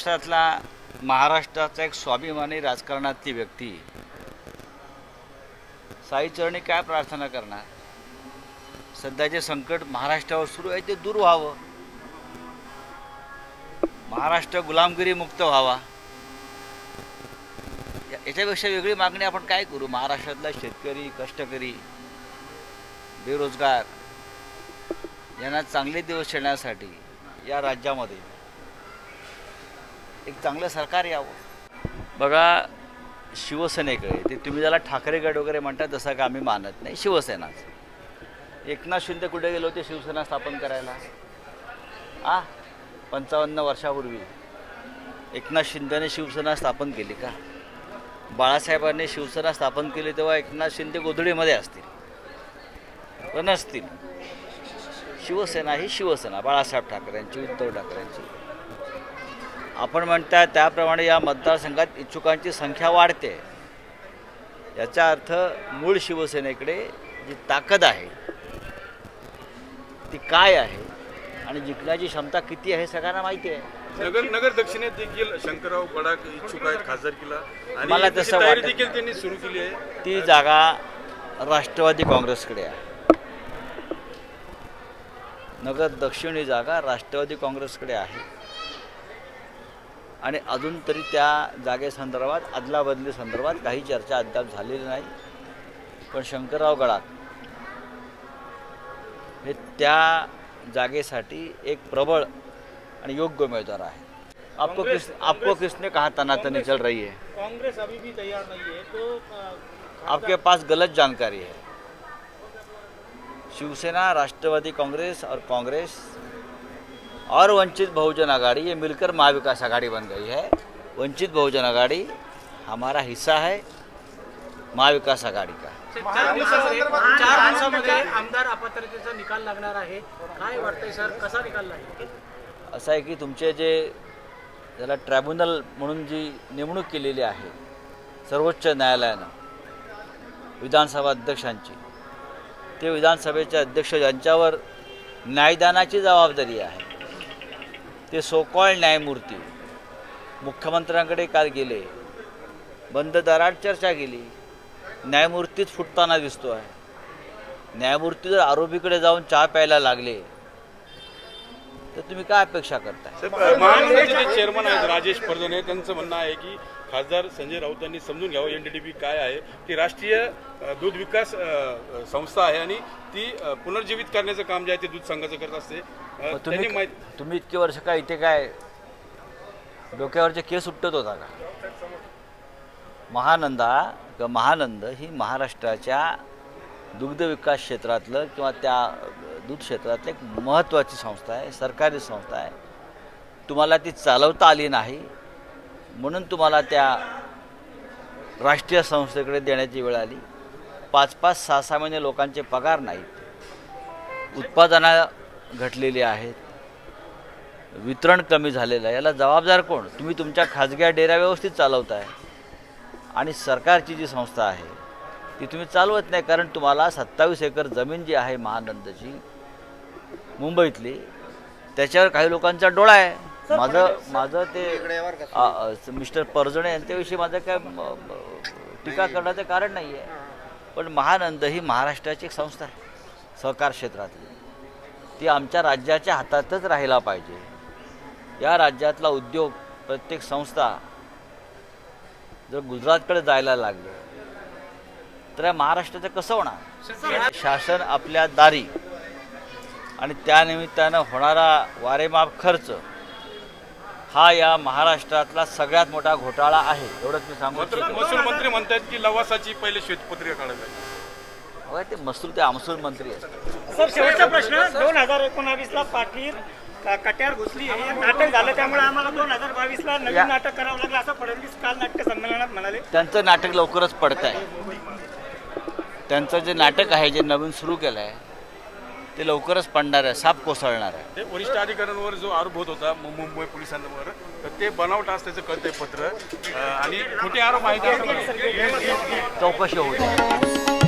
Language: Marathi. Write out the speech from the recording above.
महाराष्ट्रातला महाराष्ट्राचा एक स्वाभिमानी राजकारणातली व्यक्ती. साईचरणी काय प्रार्थना करणार? सध्याचे संकट महाराष्ट्रावर सुरू आहे ते दूर व्हावं. महाराष्ट्र गुलामगिरी मुक्त व्हावा. या- याच्यापेक्षा वेगळी मागणी आपण काय करू? महाराष्ट्रातला शेतकरी कष्टकरी बेरोजगार यांना चांगले दिवस येण्यासाठी या राज्यामध्ये एक चांगलं सरकार यावं. बघा शिवसेनेकडे ते तुम्ही ज्याला ठाकरेगड वगैरे म्हणता तसं का आम्ही मानत नाही. शिवसेनाच. एकनाथ शिंदे कुठे गेले होते शिवसेना स्थापन करायला? आ? पंचावन्न वर्षापूर्वी. एकनाथ शिंदेने शिवसेना स्थापन केली का? बाळासाहेबांनी शिवसेना स्थापन केली तेव्हा एकनाथ शिंदे गोधडीमध्ये असतील. पण नसतील. शिवसेना ही शिवसेना. बाळासाहेब ठाकरेंची उद्धव ठाकरेंची. आपण म्हणता त्याप्रमाणे या मतदारसंघात इच्छुकांची संख्या वाढते. याचा अर्थ मूळ शिवसेनेकडे जी ताकद आहे ती काय आहे आणि जिंकण्याची क्षमता किती आहे सगळ्यांना माहिती आहे. नगर नगर दक्षिणेत देखील शंकरराव गडाख इच्छुक आहेत खासदारकीला. मला तसं तयारी वाटत देखील त्यांनी सुरू केली आहे. ती जागा राष्ट्रवादी काँग्रेसकडे आहे. नगर दक्षिण ही जागा राष्ट्रवादी काँग्रेसकडे आहे. आणि अजून तरी त्या जागेसंदर्भात अदलाबदली संदर्भात काही चर्चा अद्याप झालेली नाही. पण शंकरराव गडाख हे त्या जागेसाठी एक प्रबळ आणि योग्य उमेदवार आहे. आपको किस आपको किसने कहा तनातनी चल रही है. कांग्रेस अभी भी तैयार नहीं है तो आपके पास गलत जानकारी है। शिवसेना राष्ट्रवादी कांग्रेस और कांग्रेस और वंचित बहुजन आघाड़ी ये मिलकर महाविकास आघाड़ी बन गई है। वंचित बहुजन आघाड़ी हमारा हिस्सा है महाविकास आघाडी का। चार दिवसामध्ये आमदार अपात्रतेचा निकाल लागणार आहे काय वाटतंय सर कसा निकाल लागेल असं आहे की तुमचे जे ज्याला ट्रायब्युनल म्हणून जी नेमणूक केलेली आहे सर्वोच्च न्यायालयानं विधानसभा अध्यक्षांची ते विधानसभेचे अध्यक्ष ज्यांच्यावर न्यायदानाची जबाबदारी आहे ते सोकॉल न्यायमूर्ती. मुख्यमंत्र्यांकडे काल गेले. बंद दारात चर्चा केली. न्यायमूर्तीच फुटताना दिसतो आहे न्यायमूर्ती जर आरोपीकडे जाऊन चहा प्यायला लागले तर तुम्ही काय अपेक्षा करताय? चेअरमन आहेत राजेश परजणे त्यांचं म्हणणं आहे की खासदार संजय राऊतांनी समजून घ्यावं. एनडीडीबी काय आहे? ती राष्ट्रीय दूध विकास संस्था आहे आणि ती पुनर्जीवित करण्याचं काम जे आहे ते दूध संघाचं करत असते. त्यांनी तुम्ही माहिती तुम्ही इतके वर्ष काय इथे काय डोक्यावरचे केस उपटत होता का? महानंदा किंवा महानंद ही महाराष्ट्राच्या दुग्ध विकास क्षेत्रातलं किंवा त्या दूध क्षेत्रातलं एक महत्त्वाची संस्था आहे सरकारी संस्था आहे. तुम्हाला ती चालवता आली नाही. म्हणून तुम्हाला त्या राष्ट्रीय संस्थेकडे देण्याची वेळ आली. पाच पाच सहा सहा महिने लोकांचे पगार नाहीत. उत्पादना घटलेली आहेत. वितरण कमी झालेलं आहे. याला जबाबदार कोण? तुम्ही तुमच्या खाजग्या डेऱ्या व्यवस्थित चालवताय. आणि सरकारची जी संस्था आहे ती तुम्ही चालवत नाही. कारण तुम्हाला सत्तावीस एकर जमीन जी आहे महानंदची मुंबईतली त्याच्यावर काही लोकांचा डोळा आहे. माझं माझं ते मिस्टर परजणे यांच्याविषयी माझं काय टीका करण्याचं कारण नाही आहे. पण महानंद ही महाराष्ट्राची एक संस्था आहे सहकार क्षेत्रातली. ती आमच्या राज्याच्या हातातच राहिला पाहिजे. या राज्यातला उद्योग प्रत्येक संस्था जर गुजरातकडे जायला लागलं तर या महाराष्ट्राचं कसं होणार? शासन आपल्या दारी आणि त्यानिमित्तानं होणारा वारेमाप खर्च हा या महाराष्ट्रातला सगळ्यात मोठा घोटाळा आहे एवढंच मी सांगू महसूल मंत्री म्हणतात की लवासाची पहिले श्वेतपत्रिका बघा, ते मसूल ते आमसूल मंत्री आहेत. सर शेवटचा प्रश्न. दोन हजार एकोणावीस ला पाटील कट्यार घुसली हे नाटक झालं त्यामुळे आम्हाला दोन हजार बावीस ला नवीन नाटक करावं लागलं असं फडणवीस काल नाट्य संमेलनात म्हणाले. त्यांचं नाटक लवकरच पडत आहे त्यांचं जे नाटक आहे जे नवीन सुरू केलं आहे ते लवकरच पडणार आहे साप कोसळणार आहे. ते वरिष्ठ अधिकाऱ्यांवर जो आरोप होत होता मु- मुंबई पोलिसांवर तर ते बनावट असल्याचं कळतंय पत्र. अ, आणि खोटे आरोप म्हणतात. चौकशी होऊ द्या